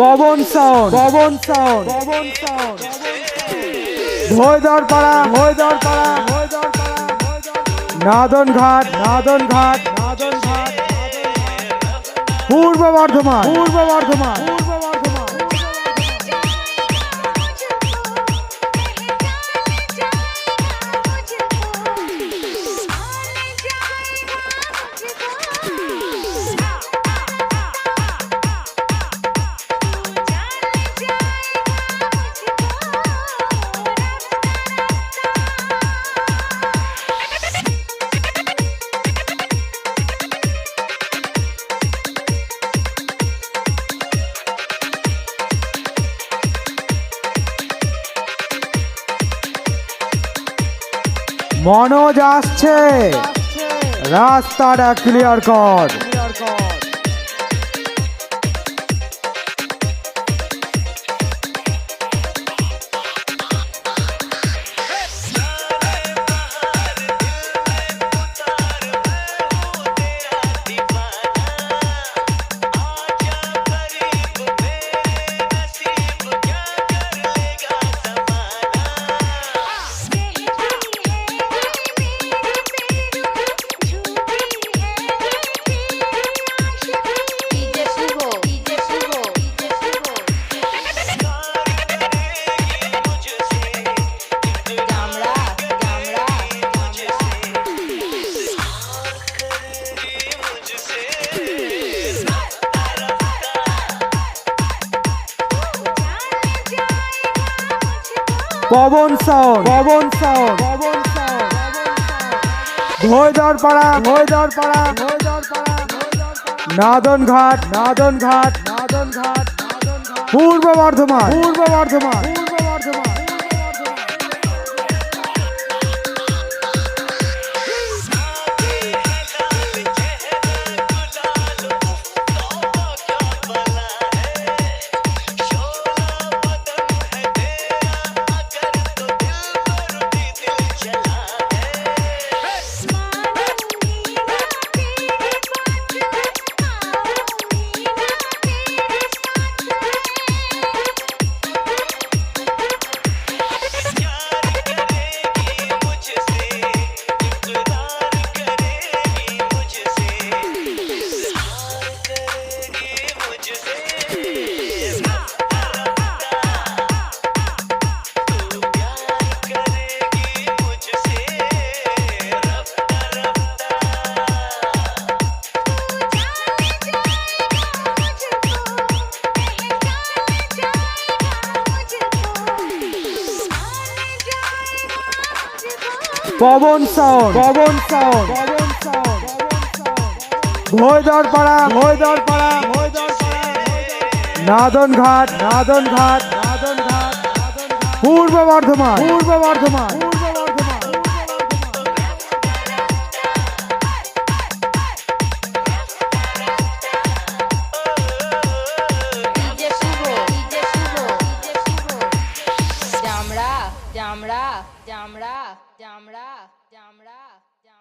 Pawan sound. Pawan sound. Pawan sound. Bhaidar Para Bhaidar Para ভৈদর পাড়া নাদন ঘাট নাদন ঘাট নাদন ঘাট পূর্ব বর্ধমান। পূর্ব বর্ধমান মনোজ আসছে। রাস্তাটা ক্লিয়ার কর। Pawan sound. Pawan sound. Pawan sound. Bhaidar Para. Bhaidar Para. ভয়দার পাড়া। নাদন ঘাট। নাদন ঘাট। নাদন ঘাট। পূর্ব Bardhaman Purba Bardhaman. Purba Bardhaman. Pawan sound. Pawan sound. Pawan sound Bhaidar Para Bhaidar Para ভৈদর নাদন ঘাট। নাদন ঘাট নাদন ঘাট। পূর্ব বর্ধমান। পূর্ব বর্ধমান। জামরা জামরা জামরা